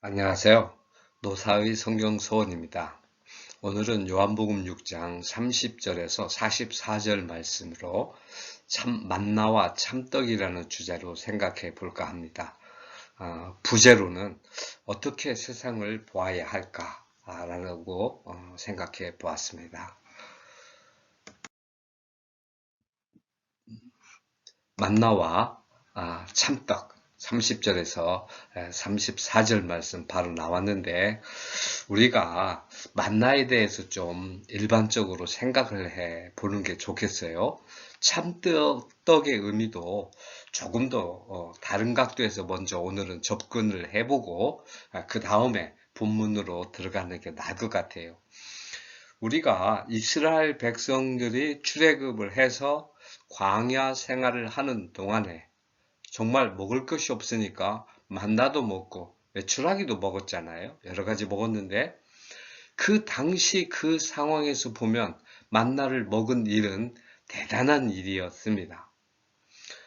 안녕하세요. 노사의 성경소원입니다. 오늘은 요한복음 6장 30절에서 44절 말씀으로 참 만나와 참떡이라는 주제로 생각해 볼까 합니다. 어, 부제로는 어떻게 세상을 보아야 할까라고 어, 생각해 보았습니다. 만나와 아, 참떡 30절에서 34절 말씀 바로 나왔는데 우리가 만나에 대해서 좀 일반적으로 생각을 해 보는 게 좋겠어요. 참떡의 의미도 조금 더 어, 다른 각도에서 먼저 오늘은 접근을 해보고 아, 그 다음에 본문으로 들어가는 게 나을 것 같아요. 우리가 이스라엘 백성들이 출애굽을 해서 광야 생활을 하는 동안에 정말 먹을 것이 없으니까 만나도 먹고 메추라기도 먹었잖아요. 여러 가지 먹었는데 그 당시 그 상황에서 보면 만나를 먹은 일은 대단한 일이었습니다.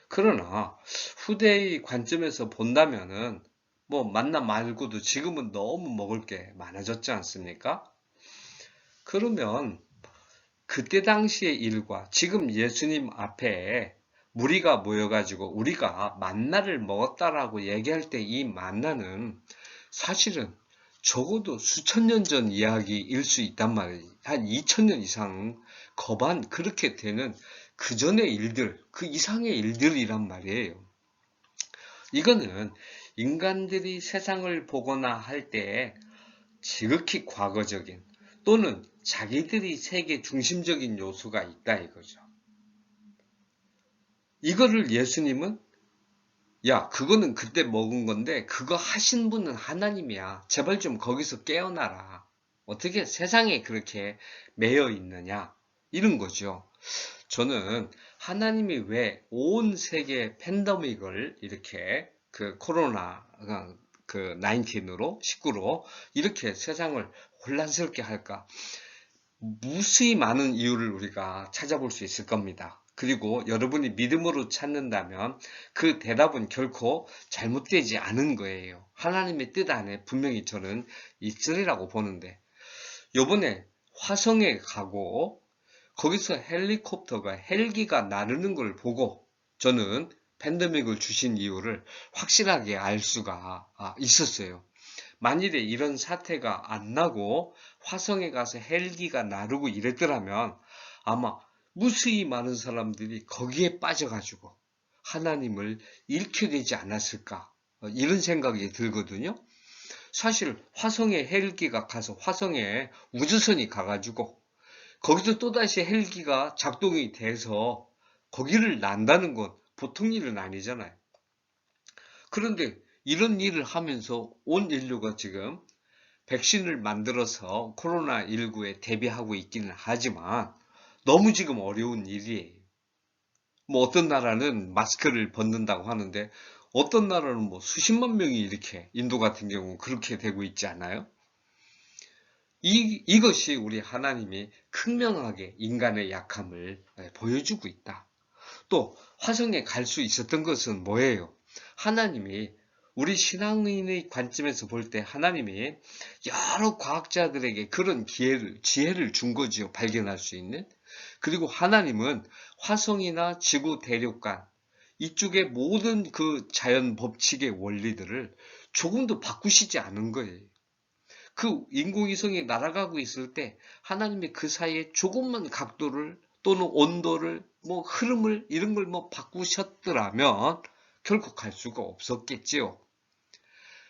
그러나 후대의 관점에서 본다면은 뭐 만나 말고도 지금은 너무 먹을 게 많아졌지 않습니까? 그러면 그때 당시의 일과 지금 예수님 앞에 무리가 모여가지고 우리가 만나를 먹었다라고 얘기할 때 이 만나는 사실은 적어도 수천 년 전 이야기일 수 있단 말이에요. 한 2천 년 이상 거반 그렇게 되는 그 전의 일들, 그 이상의 일들이란 말이에요. 이거는 인간들이 세상을 보거나 할 때 지극히 과거적인 또는 자기들이 세계 중심적인 요소가 있다 이거죠. 이거를 예수님은 야 그거는 그때 먹은 건데 그거 하신 분은 하나님이야. 제발 좀 거기서 깨어나라. 어떻게 세상에 그렇게 매여 있느냐 이런 거죠. 저는 하나님이 왜 온 세계 팬더믹을 이렇게 그 코로나 그 19으로 19로 이렇게 세상을 혼란스럽게 할까? 무수히 많은 이유를 우리가 찾아볼 수 있을 겁니다. 그리고 여러분이 믿음으로 찾는다면 그 대답은 결코 잘못되지 않은 거예요. 하나님의 뜻 안에 분명히 저는 있으리라고 보는데 요번에 화성에 가고 거기서 헬리콥터가 헬기가 나르는 걸 보고 저는 팬데믹을 주신 이유를 확실하게 알 수가 아, 있었어요. 만일에 이런 사태가 안 나고 화성에 가서 헬기가 나르고 이랬더라면 아마 무수히 많은 사람들이 거기에 빠져가지고 하나님을 잃게 되지 않았을까 어, 이런 생각이 들거든요. 사실 화성에 헬기가 가서 화성에 우주선이 가가지고 거기서 또다시 헬기가 작동이 돼서 거기를 난다는 건 보통 일은 아니잖아요. 그런데 이런 일을 하면서 온 인류가 지금 백신을 만들어서 코로나19에 대비하고 있기는 하지만 너무 지금 어려운 일이에요. 뭐 어떤 나라는 마스크를 벗는다고 하는데 어떤 나라는 뭐 수십만 명이 이렇게 인도 같은 경우 그렇게 되고 있지 않아요? 이, 이것이 우리 하나님이 극명하게 인간의 약함을 예, 보여주고 있다. 또 화성에 갈 수 있었던 것은 뭐예요? 하나님이 우리 신앙인의 관점에서 볼 때 하나님이 여러 과학자들에게 그런 기회를, 지혜를 준 거지요. 발견할 수 있는. 그리고 하나님은 화성이나 지구 대륙간 이쪽의 모든 그 자연 법칙의 원리들을 조금도 바꾸시지 않은 거예요. 그 인공위성이 날아가고 있을 때 하나님이 그 사이에 조금만 각도를 또는 온도를 뭐 흐름을 이런 걸 뭐 바꾸셨더라면 결코 갈 수가 없었겠지요.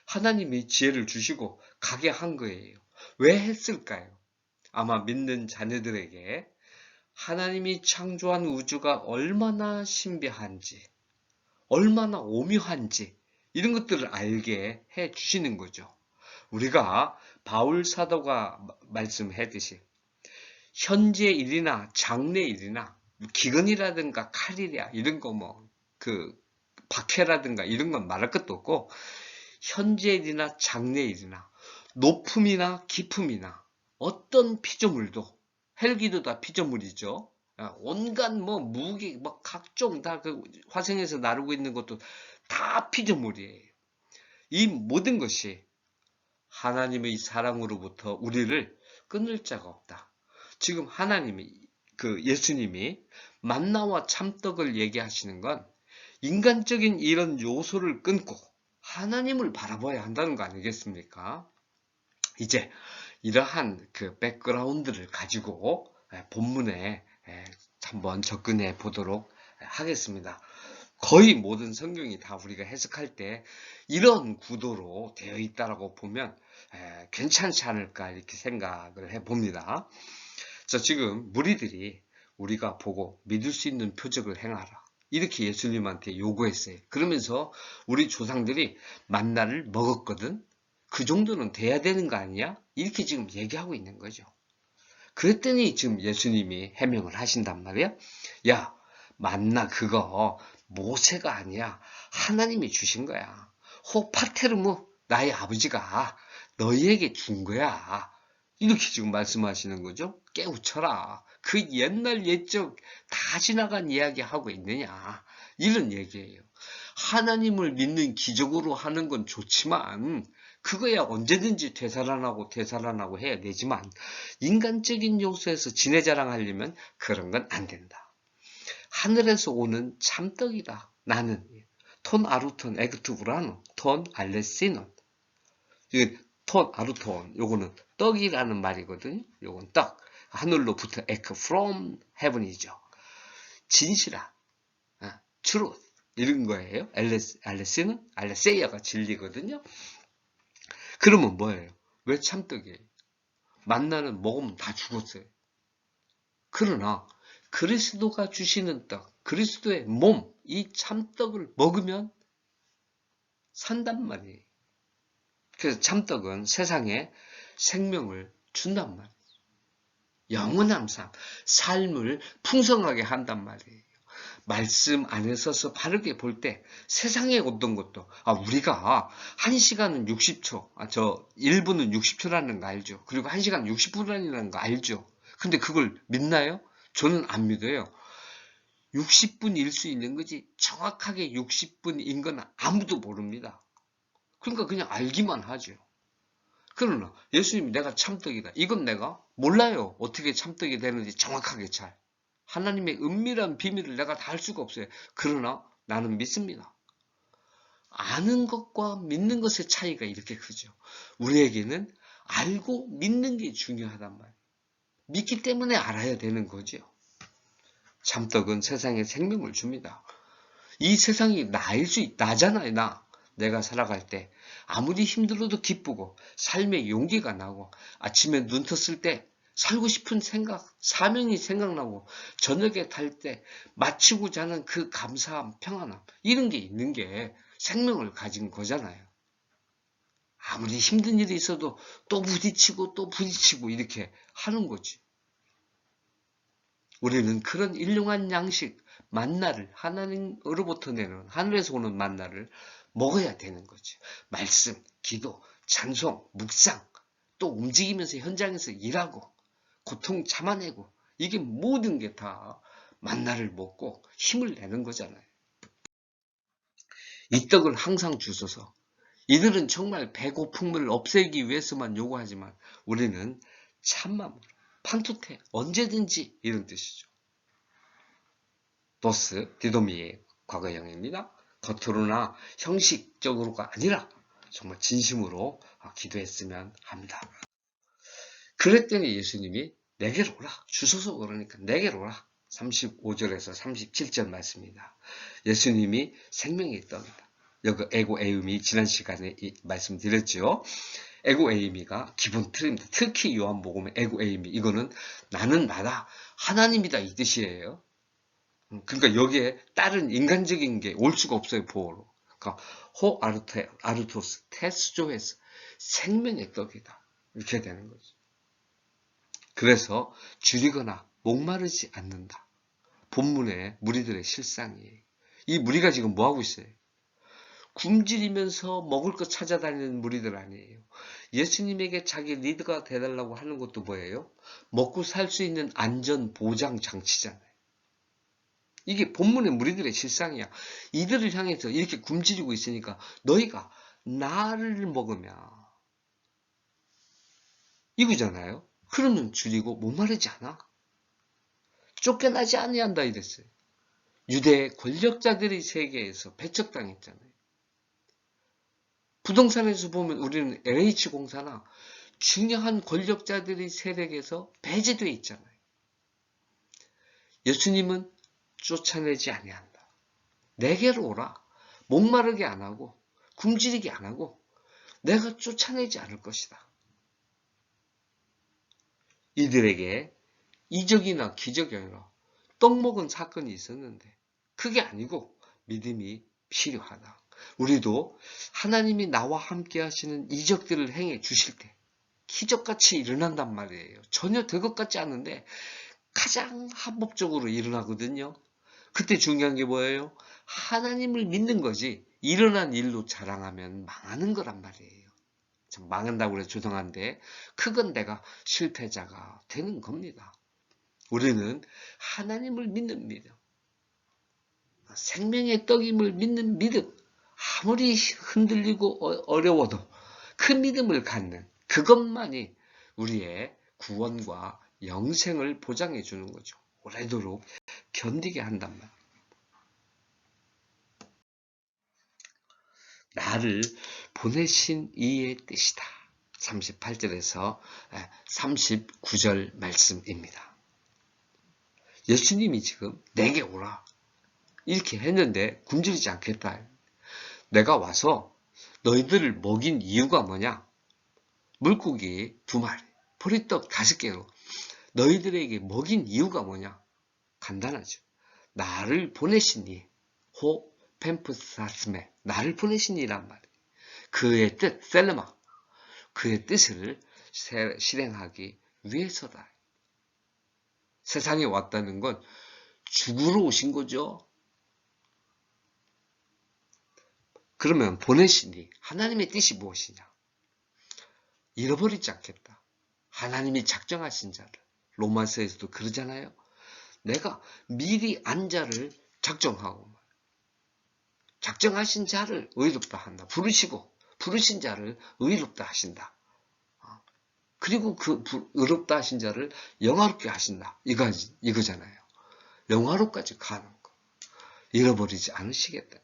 하나님이 지혜를 주시고 가게 한 거예요. 왜 했을까요? 아마 믿는 자녀들에게 하나님이 창조한 우주가 얼마나 신비한지, 얼마나 오묘한지, 이런 것들을 알게 해 주시는 거죠. 우리가 바울 사도가 말씀했듯이, 현재 일이나 장래 일이나, 기근이라든가 칼이랴, 이런 거 뭐, 그, 박해라든가 이런 건 말할 것도 없고, 현재 일이나 장래 일이나, 높음이나 깊음이나, 어떤 피조물도 헬기도 다 피조물이죠. 아, 온갖 뭐 무기, 뭐 각종 다 그 화성에서 나르고 있는 것도 다 피조물이에요. 이 모든 것이 하나님의 사랑으로부터 우리를 끊을 자가 없다. 지금 하나님이 그 예수님이 만나와 참떡을 얘기하시는 건 인간적인 이런 요소를 끊고 하나님을 바라봐야 한다는 거 아니겠습니까? 이제 이러한 그 백그라운드를 가지고 예, 본문에 예, 한번 접근해 보도록 하겠습니다. 거의 모든 성경이 다 우리가 해석할 때 이런 구도로 되어 있다라고 보면 에, 괜찮지 않을까 이렇게 생각을 해 봅니다. 저 지금 무리들이 우리가 보고 믿을 수 있는 표적을 행하라. 이렇게 예수님한테 요구했어요. 그러면서 우리 조상들이 만나를 먹었거든. 그 정도는 돼야 되는 거 아니야? 이렇게 지금 얘기하고 있는 거죠. 그랬더니 지금 예수님이 해명을 하신단 말이야. 야, 만나 그거 모세가 아니야. 하나님이 주신 거야. 호파테르무 나의 아버지가 너희에게 준 거야. 이렇게 지금 말씀하시는 거죠. 깨우쳐라. 그 옛날 옛적 다 지나간 이야기 하고 있느냐. 이런 얘기예요. 하나님을 믿는 기적으로 하는 건 좋지만 그거야 언제든지 되살아나고 되살아나고 해야 되지만 인간적인 요소에서 지내 자랑하려면 그런 건 안 된다. 하늘에서 오는 참떡이다. 나는 톤 아루톤 에그투 브라노 톤 알레시논 톤 아루톤 요거는 떡이라는 말이거든요. 요건 떡 하늘로부터 에크 from heaven이죠. 진실한 어, truth 이런 거예요. 알레스, 알레스는 알레세이아가 진리거든요. 그러면 뭐예요? 왜 참떡이에요? 만나는 먹으면 다 죽었어요. 그러나 그리스도가 주시는 떡, 그리스도의 몸, 이 참떡을 먹으면 산단 말이에요. 그래서 참떡은 세상에 생명을 준단 말이에요. 영원한 삶, 삶을 풍성하게 한단 말이에요. 말씀 안에 서서 바르게 볼 때 세상에 어떤 것도 아 우리가 1시간은 60초 아 저 1분은 60초라는 거 알죠? 그리고 1시간 60분이라는 거 알죠? 근데 그걸 믿나요? 저는 안 믿어요. 60분일 수 있는 거지 정확하게 60분인 건 아무도 모릅니다. 그러니까 그냥 알기만 하죠. 그러나 예수님이 내가 참떡이다. 이건 내가 몰라요. 어떻게 참떡이 되는지 정확하게 잘 하나님의 은밀한 비밀을 내가 다알 수가 없어요. 그러나 나는 믿습니다. 아는 것과 믿는 것의 차이가 이렇게 크죠. 우리에게는 알고 믿는 게 중요하단 말이에요. 믿기 때문에 알아야 되는 거죠. 참떡은 세상에 생명을 줍니다. 이 세상이 나일 수 있, 나잖아요, 나. 내가 살아갈 때 아무리 힘들어도 기쁘고 삶의 용기가 나고 아침에 눈 떴을 때 살고 싶은 생각, 사명이 생각나고 저녁에 탈때 마치고자 하는 그 감사함, 평안함 이런 게 있는 게 생명을 가진 거잖아요. 아무리 힘든 일이 있어도 또 부딪히고 또 부딪히고 이렇게 하는 거지. 우리는 그런 일용한 양식, 만나를 하나님으로부터 내는 하늘에서 오는 만나를 먹어야 되는 거지. 말씀, 기도, 찬송, 묵상, 또 움직이면서 현장에서 일하고 고통 참아내고 이게 모든 게 다 만나를 먹고 힘을 내는 거잖아요. 이 떡을 항상 주소서. 이들은 정말 배고픔을 없애기 위해서만 요구하지만 우리는 참마음으로 판투테 언제든지 이런 뜻이죠. 도스 디도미의 과거형입니다. 겉으로나 형식적으로가 아니라 정말 진심으로 기도했으면 합니다. 그랬더니 예수님이 내게로 오라. 주소서 그러니까 내게로 오라. 35절에서 37절 말씀입니다. 예수님이 생명의 떡이다. 여기 에고 에음이 지난 시간에 말씀드렸죠. 에고 에이미가 기본 틀입니다. 특히 요한복음의 에고 에이미 이거는 나는 나다 하나님이다 이 뜻이에요. 음, 그러니까 여기에 다른 인간적인 게 올 수가 없어요 보호로. 그러니까 호 아르테, 아르토스 테스조에서 생명의 떡이다 이렇게 되는 거죠. 그래서 줄이거나 목마르지 않는다. 본문의 무리들의 실상이에요. 이 무리가 지금 뭐하고 있어요? 굶주리면서 먹을 것 찾아다니는 무리들 아니에요. 예수님에게 자기 리드가 돼달라고 하는 것도 뭐예요? 먹고 살 수 있는 안전 보장 장치잖아요. 이게 본문의 무리들의 실상이야. 이들을 향해서 이렇게 굶주리고 있으니까 너희가 나를 먹으면 이거잖아요. 흐르는 줄이고 목마르지 않아. 쫓겨나지 아니한다 이랬어요. 유대 권력자들의 세계에서 배척당했잖아요. 부동산에서 보면 우리는 LH공사나 중요한 권력자들의 세력에서 배제되어 있잖아요. 예수님은 쫓아내지 아니한다. 내게로 오라. 목마르게 안 하고 굶주리게 안 하고 내가 쫓아내지 않을 것이다. 이들에게 이적이나 기적이 아니라 떡 먹은 사건이 있었는데 그게 아니고 믿음이 필요하다. 우리도 하나님이 나와 함께 하시는 이적들을 행해 주실 때 기적같이 일어난단 말이에요. 전혀 될 것 같지 않은데 가장 합법적으로 일어나거든요. 그때 중요한 게 뭐예요? 하나님을 믿는 거지 일어난 일로 자랑하면 망하는 거란 말이에요. 참 망한다고 그래 죄송한데 그건 내가 실패자가 되는 겁니다. 우리는 하나님을 믿는 믿음, 생명의 떡임을 믿는 믿음, 아무리 흔들리고 어, 어려워도 그 믿음을 갖는 그것만이 우리의 구원과 영생을 보장해 주는 거죠. 오래도록 견디게 한단 말이에요. 나를 보내신 이의 뜻이다. 38절에서 39절 말씀입니다. 예수님이 지금 내게 오라 이렇게 했는데 굶주리지 않겠다. 내가 와서 너희들을 먹인 이유가 뭐냐? 물고기 두 마리, 보리떡 다섯 개로 너희들에게 먹인 이유가 뭐냐? 간단하죠. 나를 보내시니 호 펜프사스메 나를 보내시니란 말이에요. 그의 뜻 셀레마 그의 뜻을 실행하기 위해서다. 세상에 왔다는 건 죽으러 오신 거죠. 그러면 보내시니 하나님의 뜻이 무엇이냐? 잃어버리지 않겠다. 하나님이 작정하신 자를 로마서에서도 그러잖아요. 내가 미리 안 자를 작정하고 작정하신 자를 의롭다 한다. 부르시고 부르신 자를 의롭다 하신다. 어. 그리고 그 의롭다 하신 자를 영화롭게 하신다. 이거, 이거잖아요. 영화로까지 가는 거. 잃어버리지 않으시겠다.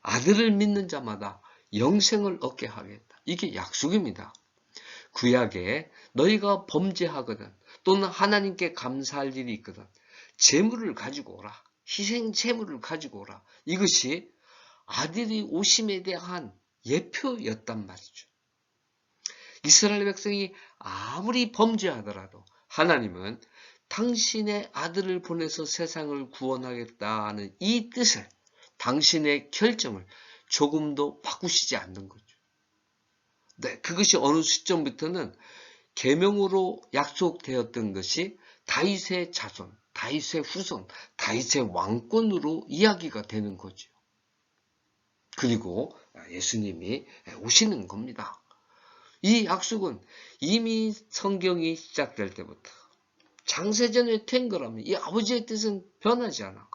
아들을 믿는 자마다 영생을 얻게 하겠다. 이게 약속입니다. 구약에 너희가 범죄하거든 또는 하나님께 감사할 일이 있거든 재물을 가지고 오라. 희생 재물을 가지고 오라. 이것이 아들이 오심에 대한 예표였단 말이죠. 이스라엘 백성이 아무리 범죄하더라도 하나님은 당신의 아들을 보내서 세상을 구원하겠다는 이 뜻을 당신의 결정을 조금도 바꾸시지 않는 거죠. 네, 그것이 어느 시점부터는 계명으로 약속되었던 것이 다윗의 자손, 다윗의 후손, 다윗의 왕권으로 이야기가 되는 거죠. 그리고 예수님이 오시는 겁니다. 이 약속은 이미 성경이 시작될 때부터 장세전에 된 거라면 이 아버지의 뜻은 변하지 않아.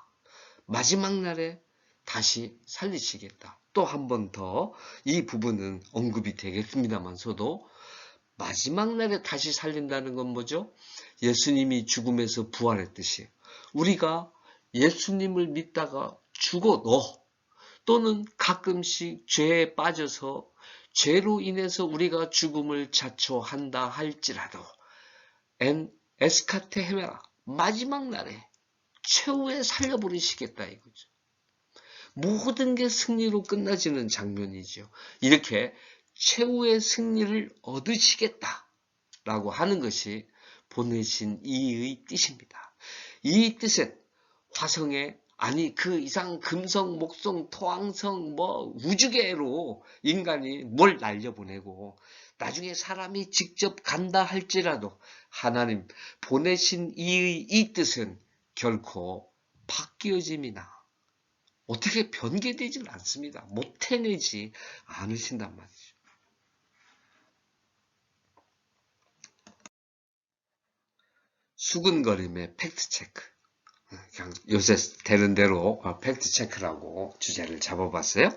마지막 날에 다시 살리시겠다. 또 한 번 더 이 부분은 언급이 되겠습니다만서도 마지막 날에 다시 살린다는 건 뭐죠? 예수님이 죽음에서 부활했듯이 우리가 예수님을 믿다가 죽어도 또는 가끔씩 죄에 빠져서 죄로 인해서 우리가 죽음을 자초한다 할지라도 엔 에스카테 헤메라 마지막 날에 최후에 살려버리시겠다 이거죠. 모든 게 승리로 끝나지는 장면이죠. 이렇게 최후의 승리를 얻으시겠다 라고 하는 것이 보내신 이의 뜻입니다. 이 뜻은 화성에 아니 그 이상 금성, 목성, 토항성 뭐 우주계로 인간이 뭘 날려보내고 나중에 사람이 직접 간다 할지라도 하나님 보내신 이의 이 뜻은 결코 바뀌어짐이나 어떻게 변개되질 않습니다. 못 해내지 않으신단 말이죠. 수근거림의 팩트체크. 그냥 요새 되는 대로 팩트 체크라고 주제를 잡아봤어요.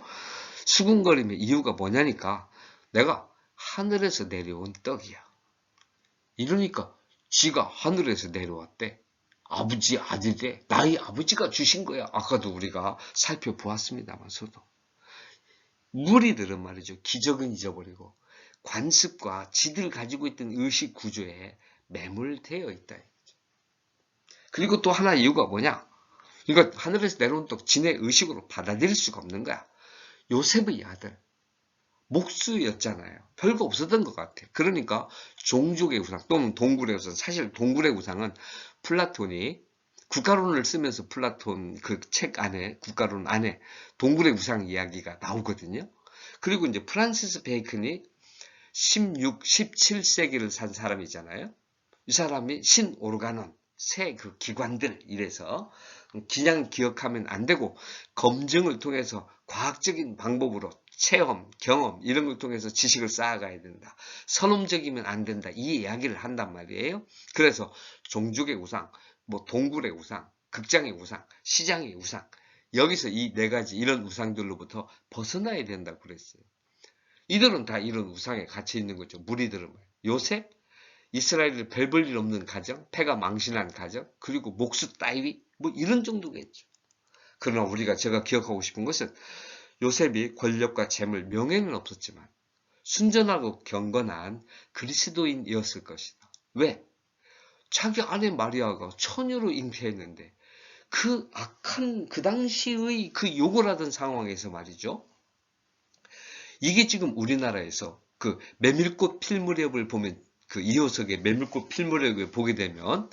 수근거림의 이유가 뭐냐니까 내가 하늘에서 내려온 떡이야. 이러니까 지가 하늘에서 내려왔대. 아버지 아들대 나의 아버지가 주신 거야. 아까도 우리가 살펴보았습니다만서도. 무리들은 말이죠. 기적은 잊어버리고 관습과 지들 가지고 있던 의식 구조에 매몰되어 있다. 그리고 또 하나 이유가 뭐냐? 이거 하늘에서 내려온 떡 진의 의식으로 받아들일 수가 없는 거야. 요셉의 아들. 목수였잖아요. 별거 없었던 것 같아. 그러니까 종족의 우상 또는 동굴의 우상. 사실 동굴의 우상은 플라톤이 국가론을 쓰면서 플라톤 그 책 안에 국가론 안에 동굴의 우상 이야기가 나오거든요. 그리고 이제 프란시스 베이컨이 16, 17세기를 산 사람이잖아요. 이 사람이 신 오르가논 새 그 기관들 이래서 그냥 기억하면 안 되고 검증을 통해서 과학적인 방법으로 체험, 경험 이런 걸 통해서 지식을 쌓아가야 된다. 선험적이면 안 된다. 이 이야기를 한단 말이에요. 그래서 종족의 우상, 뭐 동굴의 우상, 극장의 우상, 시장의 우상 여기서 이 네 가지 이런 우상들로부터 벗어나야 된다고 그랬어요. 이들은 다 이런 우상에 갇혀 있는 거죠. 무리들은 요셉, 이스라엘을 별볼일 없는 가정, 패가 망신한 가정, 그리고 목수 따위 뭐 이런 정도겠죠. 그러나 우리가 제가 기억하고 싶은 것은 요셉이 권력과 재물, 명예는 없었지만 순전하고 경건한 그리스도인이었을 것이다. 왜? 자기 아내 마리아가 처녀로 잉태했는데 그 악한 그 당시의 그 욕을 하던 상황에서 말이죠. 이게 지금 우리나라에서 그 메밀꽃 필무렵을 보면 그 이호석의 메밀꽃 필무렵을 보게 되면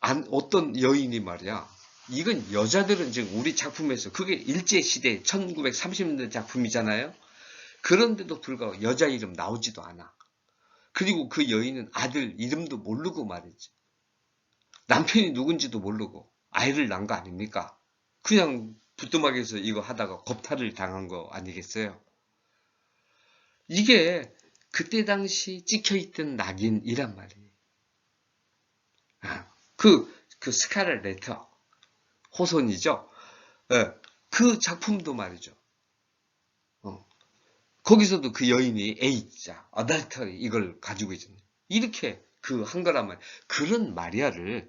안, 어떤 여인이 말이야 이건 여자들은 지금 우리 작품에서 그게 일제시대 1930년대 작품이잖아요. 그런데도 불구하고 여자 이름 나오지도 않아. 그리고 그 여인은 아들 이름도 모르고 말이지. 남편이 누군지도 모르고 아이를 낳은 거 아닙니까? 그냥 부뚜막에서 이거 하다가 겁탈을 당한 거 아니겠어요? 이게 그때 당시 찍혀있던 낙인이란 말이에요. 아, 그, 그 스카렛 레터. 호손이죠. 네, 그 작품도 말이죠. 어, 거기서도 그 여인이 A자, 어달터리 이걸 가지고 있잖아요. 이렇게 그 한 거란 말. 그런 마리아를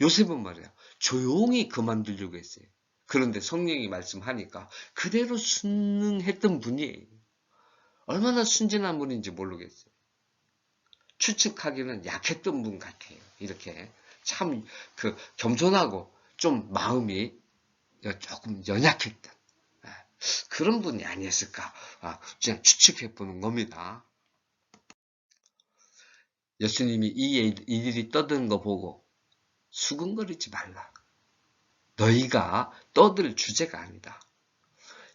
요셉은 말이야 조용히 그만두려고 했어요. 그런데 성령이 말씀하니까 그대로 순응했던 분이에요. 얼마나 순진한 분인지 모르겠어요. 추측하기는 약했던 분 같아요. 이렇게 참 그 겸손하고 좀 마음이 조금 연약했던 예, 그런 분이 아니었을까 아, 그냥 추측해 보는 겁니다. 예수님이 이 일이 떠드는 거 보고 수근거리지 말라. 너희가 떠들 주제가 아니다.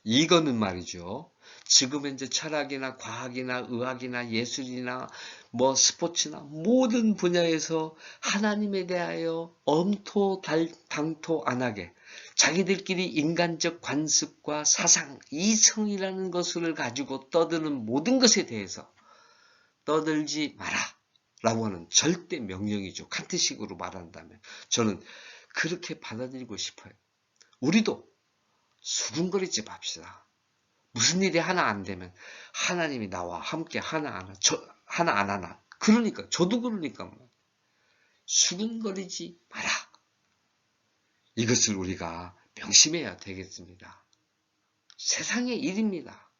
이거는 말이죠. 지금 현재 철학이나 과학이나 의학이나 예술이나 뭐 스포츠나 모든 분야에서 하나님에 대하여 엄토 당토 안 하게 자기들끼리 인간적 관습과 사상, 이성이라는 것을 가지고 떠드는 모든 것에 대해서 떠들지 마라. 라고 하는 절대 명령이죠. 칸트식으로 말한다면. 저는 그렇게 받아들이고 싶어요. 우리도 수근거리지 맙시다. 무슨 일이 하나 안 되면 하나님이 나와 함께 하나 안, 저, 하나 안 하나. 그러니까 저도 그러니까 수근거리지 마라. 이것을 우리가 명심해야 되겠습니다. 세상의 일입니다.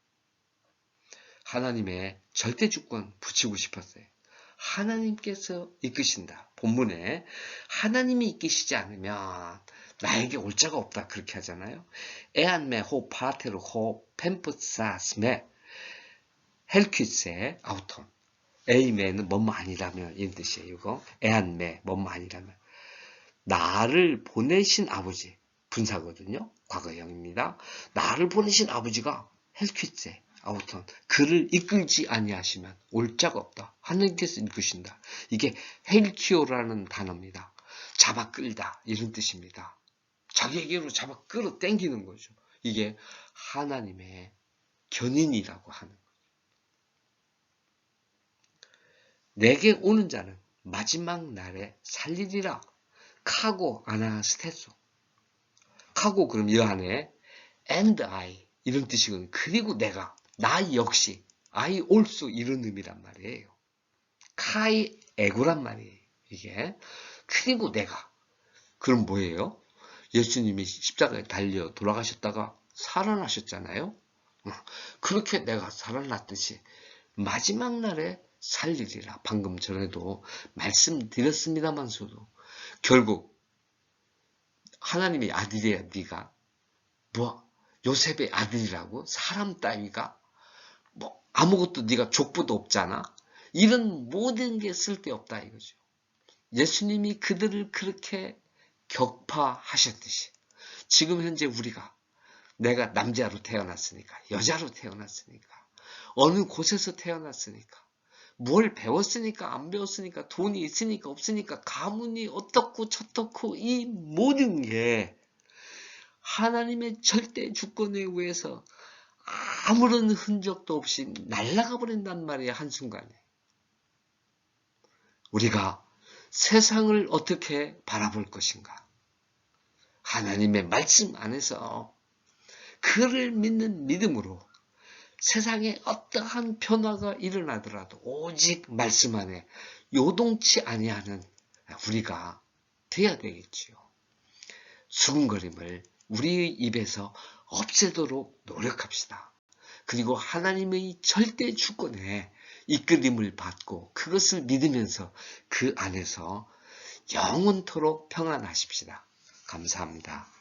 하나님의 절대 주권 붙이고 싶었어요. 하나님께서 이끄신다. 본문에 하나님이 이끄시지 않으면 나에게 올 자가 없다 그렇게 하잖아요. 에안메 호 파테르 호 펜프사스메 헬퀴세 아우톤 에이메는 뭐뭐 아니라면 이런 뜻이에요. 이거 에안메 뭐뭐 아니라면 나를 보내신 아버지 분사거든요. 과거형입니다. 나를 보내신 아버지가 헬퀴세 아우톤 그를 이끌지 아니하시면 올 자가 없다. 하나님께서 이끄신다. 이게 헬키오라는 단어입니다. 잡아 끌다 이런 뜻입니다. 자기에게로 잡아 끌어 당기는 거죠. 이게 하나님의 견인이라고 하는 거죠. 내게 오는 자는 마지막 날에 살리리라. 카고 아나스테소. 카고 그럼 이 안에 and I 이런 뜻이거든요. 그리고 내가 나 역시 아이 올수 이런 의미란 말이에요. 카이 에고란 말이에요. 이게. 그리고 내가. 그럼 뭐예요? 예수님이 십자가에 달려 돌아가셨다가 살아나셨잖아요. 어, 그렇게 내가 살아났듯이 마지막 날에 살리리라. 방금 전에도 말씀드렸습니다만서도 결국 하나님의 아들이야 네가 뭐 요셉의 아들이라고 사람 따위가 뭐 아무것도 네가 족보도 없잖아. 이런 모든 게 쓸데없다 이거죠. 예수님이 그들을 그렇게 격파하셨듯이 지금 현재 우리가 내가 남자로 태어났으니까 여자로 태어났으니까 어느 곳에서 태어났으니까 뭘 배웠으니까 안 배웠으니까 돈이 있으니까 없으니까 가문이 어떻고 저떻고 이 모든 게 하나님의 절대 주권에 의해서 아무런 흔적도 없이 날아가 버린단 말이야 한순간에. 우리가 세상을 어떻게 바라볼 것인가 하나님의 말씀 안에서 그를 믿는 믿음으로 세상에 어떠한 변화가 일어나더라도 오직 말씀 안에 요동치 아니하는 우리가 돼야 되겠지요. 수근거림을 우리의 입에서 없애도록 노력합시다. 그리고 하나님의 절대 주권에 이끌림을 받고 그것을 믿으면서 그 안에서 영원토록 평안하십시다. 감사합니다.